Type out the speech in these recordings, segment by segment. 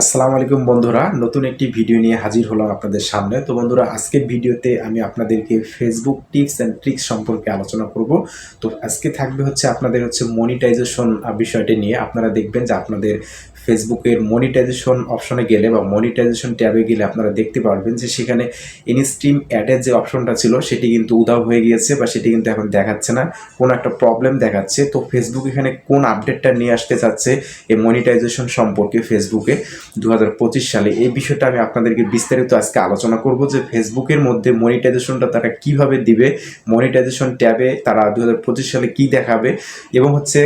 আসসালামু আলাইকুম বন্ধুরা, নতুন একটি ভিডিও নিয়ে হাজির হলাম আপনাদের সামনে। তো বন্ধুরা, আজকের ভিডিওতে আমি আপনাদেরকে ফেসবুক টিপস অ্যান্ড ট্রিক্স সম্পর্কে আলোচনা করব। তো আজকে থাকবে হচ্ছে আপনাদের হচ্ছে মনিটাইজেশন বিষয়টি নিয়ে। আপনারা দেখবেন যে আপনাদের ফেসবুকের মনিটাইজেশন অপশনে গেলে বা মনিটাইজেশন ট্যাবে গেলে আপনারা দেখতে পারবেন যে সেখানে ইনস্ট্রিম অ্যাডের যে অপশনটা ছিল, সেটি কিন্তু উধাও হয়ে গিয়েছে বা সেটি কিন্তু এখন দেখাচ্ছে না। কোনো একটা প্রবলেম দেখাচ্ছে। তো ফেসবুক এখানে কোন আপডেটটা নিয়ে আসতে চাচ্ছে এই মনিটাইজেশন সম্পর্কে ফেসবুকে দু হাজার পঁচিশ সালে এই বিষয়টা আমি আপনাদেরকে বিস্তারিত আজকে আলোচনা করব যে ফেসবুকের মধ্যে মনিটাইজেশনটা তারা কীভাবে দিবে মনিটাইজেশন ট্যাবে তারা দু হাজার পঁচিশ সালে কি দেখাবে এবং হচ্ছে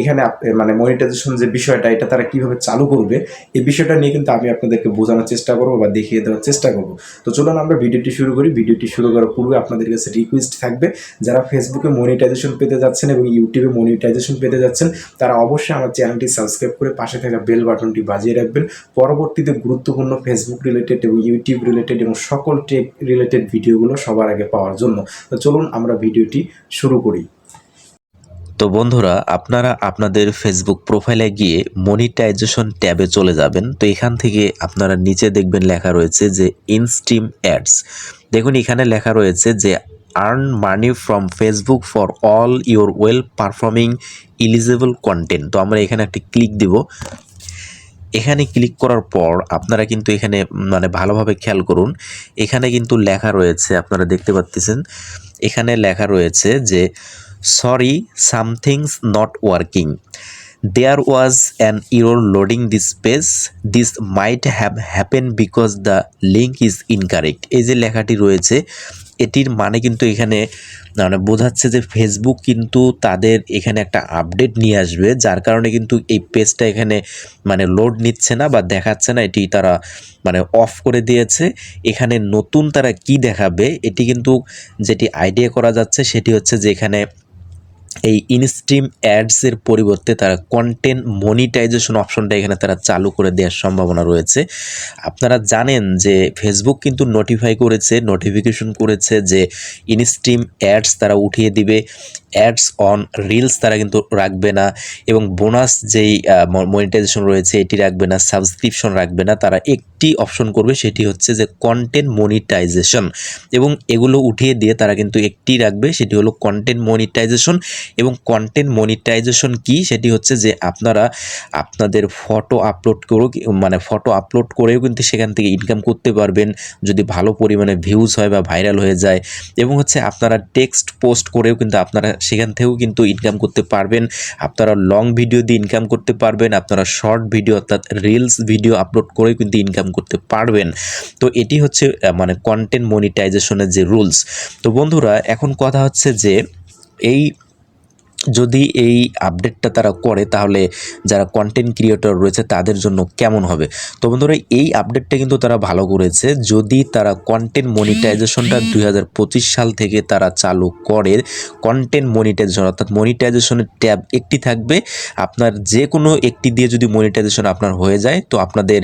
এখানে মানে মনিটাইজেশন যে বিষয়টা, এটা তারা কীভাবে চালু করবে এই বিষয়টা নিয়ে কিন্তু আমি আপনাদেরকে বোঝানোর চেষ্টা করব বা দেখিয়ে দেওয়ার চেষ্টা করব। তো চলুন আমরা ভিডিওটি শুরু করি। ভিডিওটি শুরু করার পূর্বে আপনাদের কাছে রিকোয়েস্ট থাকবে, যারা ফেসবুকে মনিটাইজেশন পেতে যাচ্ছেন এবং ইউটিউবে মনিটাইজেশন পেতে যাচ্ছেন, তারা অবশ্যই আমার চ্যানেলটি সাবস্ক্রাইব করে পাশে থাকা বেল বাটনটি বাজিয়ে রাখবেন। পরবর্তীতে গুরুত্বপূর্ণ ফেসবুক রিলেটেড এবং ইউটিউব রিলেটেড এবং সকল টেক রিলেটেড ভিডিওগুলো সবার আগে পাওয়ার জন্য। তো চলুন আমরা ভিডিওটি শুরু করি। তো বন্ধুরা, আপনারা আপনাদের ফেসবুক প্রোফাইলে গিয়ে মনিটাইজেশন ট্যাবে চলে যাবেন। তো এখান থেকে আপনারা নিচে দেখবেন লেখা রয়েছে যে ইনস্ট্রিম অ্যাডস দেখুন, এখানে লেখা রয়েছে যে earn money from Facebook for all your well performing eligible content তো আমরা এখানে একটি ক্লিক দিব। এখানে ক্লিক করার পর আপনারা কিন্তু এখানে মানে ভালোভাবে খেয়াল করুন, এখানে কিন্তু লেখা রয়েছে, আপনারা দেখতে পাচ্ছেন এখানে লেখা রয়েছে যে sorry somethings not working there was an error loading this page this might have happen because the link is incorrect এই যে লেখাটি রয়েছে, এটির মানে কিন্তু এখানে মানে বোঝাচ্ছে যে ফেসবুক কিন্তু তাদের এখানে একটা আপডেট নিয়ে আসবে, যার কারণে কিন্তু এই পেজটা এখানে মানে লোড নিচ্ছে না বা দেখাচ্ছে না, এটি তারা মানে অফ করে দিয়েছে। এখানে নতুন তারা কি দেখাবে, এটি কিন্তু যেটি আইডিয়া করা যাচ্ছে, সেটি হচ্ছে যে এখানে এই ইনস্ট্রিম অ্যাডসের পরিবর্তে তারা কন্টেন্ট মনিটাইজেশন অপশনটা এখানে তারা চালু করে দেওয়ার সম্ভাবনা রয়েছে। আপনারা জানেন যে ফেসবুক কিন্তু নোটিফাই করেছে নোটিফিকেশন করেছে যে ইনস্ট্রিম অ্যাডস তারা উঠিয়ে দিবে। অ্যাডস অন রিলস তারা কিন্তু রাখবে না এবং বোনাস যেই মনিটাইজেশন রয়েছে এটি রাখবে না সাবস্ক্রিপশন রাখবে না। তারা একটি অপশন করবে, সেটি হচ্ছে যে কন্টেন্ট মনিটাইজেশন এবং এগুলো উঠিয়ে দিয়ে তারা কিন্তু একটি রাখবে, সেটি হলো কন্টেন্ট মনিটাইজেশন এবং কন্টেন্ট মনিটাইজেশন কি? সেটি হচ্ছে যে আপনারা আপনাদের ফটো আপলোড করেও মানে ফটো আপলোড করেও কিন্তু সেখান থেকে ইনকাম করতে পারবেন, যদি ভালো পরিমাণে ভিউজ হয় বা ভাইরাল হয়ে যায় এবং হচ্ছে আপনারা টেক্সট পোস্ট করেও কিন্তু আপনারা সেখান থেকেও কিন্তু ইনকাম করতে পারবেন, আপনারা লং ভিডিও দিয়ে ইনকাম করতে পারবেন, আপনারা শর্ট ভিডিও অর্থাৎ রিলস ভিডিও আপলোড করেও কিন্তু ইনকাম করতে পারবেন। তো এটি হচ্ছে মানে কন্টেন্ট মনিটাইজেশনের যে রুলস তো বন্ধুরা, এখন কথা হচ্ছে যে এই যদি এই আপডেটটা তারা করে, তাহলে যারা কন্টেন্ট ক্রিয়েটর রয়েছে, তাদের জন্য কেমন হবে? তো বন্ধুরা, এই আপডেটটা কিন্তু তারা ভালো করেছে। যদি তারা কন্টেন্ট মনিটাইজেশনটা দুই হাজার পঁচিশ সাল থেকে তারা চালু করে কন্টেন্ট মনিটাইজেশন অর্থাৎ মনিটাইজেশনের ট্যাব একটি থাকবে। আপনার যে কোনো একটি দিয়ে যদি মনিটাইজেশন আপনার হয়ে যায়, তো আপনাদের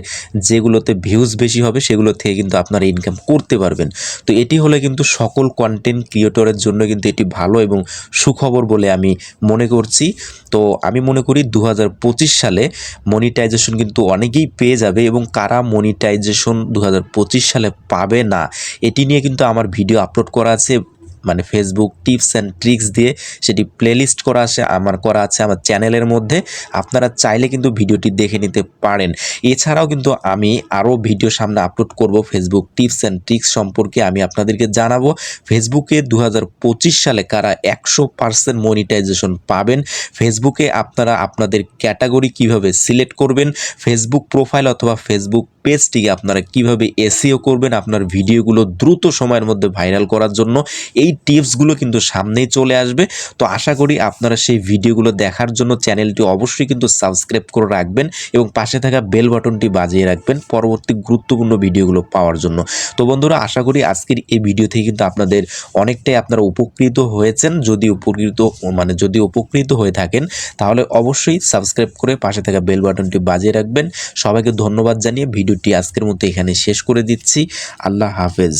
যেগুলোতে ভিউজ বেশি হবে, সেগুলো থেকে কিন্তু আপনারা ইনকাম করতে পারবেন। তো এটি হলে কিন্তু সকল কন্টেন্ট ক্রিয়েটরের জন্য কিন্তু এটি ভালো এবং সুখবর বলে আমি মনে করছি। তো আমি মনে করি দু হাজার পঁচিশ সালে মনিটাইজেশন কিন্তু অনেকেই পেয়ে যাবে এবং কারা মনিটাইজেশন দু হাজার পঁচিশ সালে পাবে না, এটি নিয়ে কিন্তু আমার ভিডিও আপলোড করা আছে। মানে ফেসবুক টিপস অ্যান্ড ট্রিক্স দিয়ে সেটি প্লেলিস্ট করা আছে, আমার করা আছে আমার চ্যানেলের মধ্যে। আপনারা চাইলে কিন্তু ভিডিওটি দেখে নিতে পারেন। এছাড়াও কিন্তু আমি আরও ভিডিও সামনে আপলোড করব ফেসবুক টিপস অ্যান্ড ট্রিক্স সম্পর্কে আমি আপনাদেরকে জানাব। ফেসবুকে দু হাজার পঁচিশ সালে কারা একশো পার্সেন্ট মনিটাইজেশন পাবেন ফেসবুকে আপনারা আপনাদের ক্যাটাগরি কীভাবে সিলেক্ট করবেন ফেসবুক প্রোফাইল অথবা ফেসবুক পেজটিকে আপনারা কীভাবে এসিও করবেন, আপনার ভিডিওগুলো দ্রুত সময়ের মধ্যে ভাইরাল করার জন্য এই টিপসগুলো কিন্তু সামনেই চলে আসবে। তো আশা করি আপনারা সেই ভিডিওগুলো দেখার জন্য চ্যানেলটি অবশ্যই কিন্তু সাবস্ক্রাইব করে রাখবেন এবং পাশে থাকা বেল বাটনটি বাজিয়ে রাখবেন পরবর্তী গুরুত্বপূর্ণ ভিডিওগুলো পাওয়ার জন্য। তো বন্ধুরা, আশা করি আজকের এই ভিডিও থেকে কিন্তু আপনাদের অনেকটাই আপনারা উপকৃত হয়েছেন। যদি উপকৃত মানে যদি উপকৃত হয়ে থাকেন, তাহলে অবশ্যই সাবস্ক্রাইব করে পাশে থাকা বেল বাটনটি বাজিয়ে রাখবেন। সবাইকে ধন্যবাদ জানিয়ে ভিডিওটি আজকের মতো এখানে শেষ করে দিচ্ছি। আল্লাহ হাফেজ।